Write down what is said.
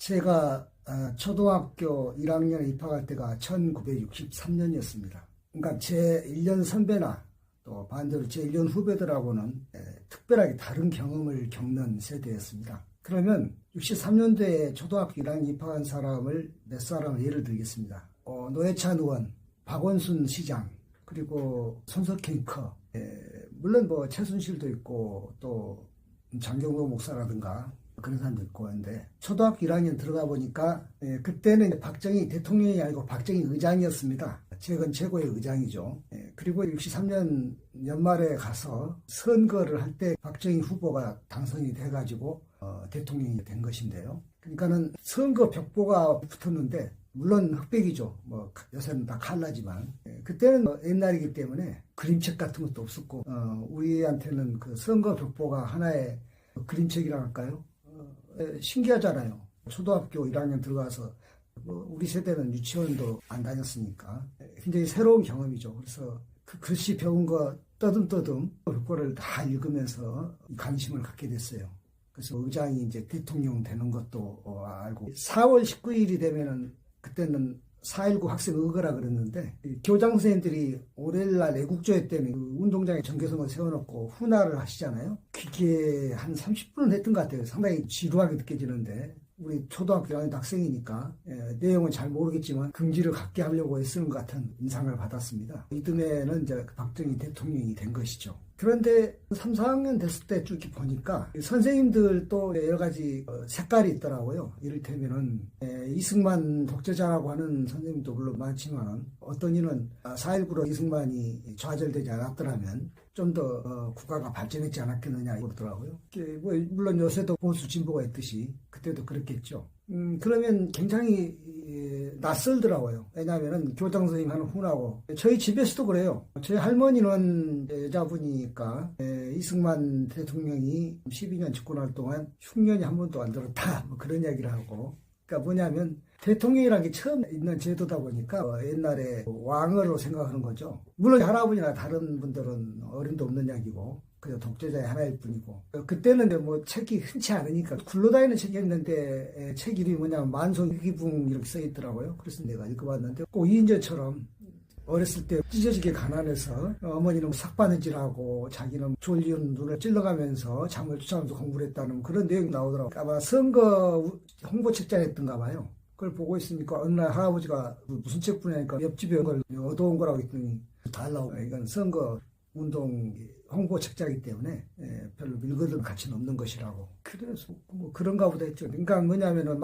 제가 어, 초등학교 1학년에 입학할 때가 1963년이었습니다. 그러니까 제 1년 선배나 또 반대로 제 1년 후배들하고는 에, 특별하게 다른 경험을 겪는 세대였습니다. 그러면 63년도에 초등학교 1학년 입학한 사람을 몇 사람을 예를 들겠습니다. 어, 노회찬 의원, 박원순 시장, 그리고 손석희 커, 에, 물론 뭐 최순실도 있고 또 장경호 목사라든가 그런 사람도 있고 하는데 초등학교 1학년 들어가 보니까 예, 그때는 박정희 대통령이 아니고 박정희 의장이었습니다. 최근 최고의 의장이죠. 예, 그리고 63년 연말에 가서 선거를 할 때 박정희 후보가 당선이 돼가지고 어, 대통령이 된 것인데요. 그러니까는 선거 벽보가 붙었는데 물론 흑백이죠. 뭐 요새는 다 칼라지만 예, 그때는 뭐 옛날이기 때문에 그림책 같은 것도 없었고 어, 우리한테는 그 선거 벽보가 하나의 그림책이라 할까요? 어, 예, 신기하잖아요. 초등학교 1학년 들어가서 뭐 우리 세대는 유치원도 안 다녔으니까 예, 굉장히 새로운 경험이죠. 그래서 그 글씨 배운 거 떠듬떠듬 벽보를 다 읽으면서 관심을 갖게 됐어요. 그래서 의장이 이제 대통령 되는 것도 어, 알고 4월 19일이 되면은 그때는 4.19 학생 의거라 그랬는데 이 교장 선생님들이 월요일날 애국조회 때문에 그 운동장에 전교성을 세워놓고 훈화를 하시잖아요. 그게 한 30분은 했던 것 같아요. 상당히 지루하게 느껴지는데 우리 초등학교 1학년 학생이니까 예, 내용은 잘 모르겠지만 긍지를 갖게 하려고 애쓰는 것 같은 인상을 받았습니다. 이듬해는 이제 박정희 대통령이 된 것이죠. 그런데 3, 4학년 됐을 때 쭉 보니까 선생님들 또 여러 가지 어, 색깔이 있더라고요. 이를테면은 에, 이승만 독재자라고 하는 선생님도 물론 많지만 어떤 이는 4.19로 이승만이 좌절되지 않았더라면 좀 더 국가가 발전했지 않았겠느냐 그러더라고요. 뭐 물론 요새도 보수 진보가 있듯이 그때도 그랬겠죠. 음, 그러면 굉장히 이, 낯설더라고요. 왜냐하면 교장 선생님 하는 훈하고 저희 집에서도 그래요. 저희 할머니는 여자분이니까 에, 이승만 대통령이 12년 집권할 동안 흉년이 한 번도 안 들었다 뭐 그런 이야기를 하고 그러니까 뭐냐면 대통령이라는 게 처음 있는 제도다 보니까 어, 옛날에 왕으로 생각하는 거죠. 물론 할아버지나 다른 분들은 어림도 없는 이야기고 그냥 독재자의 하나일 뿐이고 어, 그때는 뭐 책이 흔치 않으니까 굴러다니는 책이 있는데 에, 책 이름이 뭐냐면 만송일기붕 이렇게 써 있더라고요. 그래서 내가 읽어봤는데 꼭 이인재처럼 어렸을 때 찢어지게 가난해서 어머니는 삭바느질하고 자기는 졸리는 눈을 찔러가면서 잠을 쫓아가면서 공부를 했다는 그런 내용이 나오더라고요. 아마 선거 홍보 책자였던가 봐요. 그걸 보고 있으니까 어느 날 할아버지가 무슨 책 보냐니까 옆집에 그걸 얻어온 거라고 했더니 달라고 이건 선거 운동 홍보 책자이기 때문에 예, 별로 읽어둘 가치는 없는 것이라고 그래서 뭐 그런가 보다 했죠. 그러니까 뭐냐면은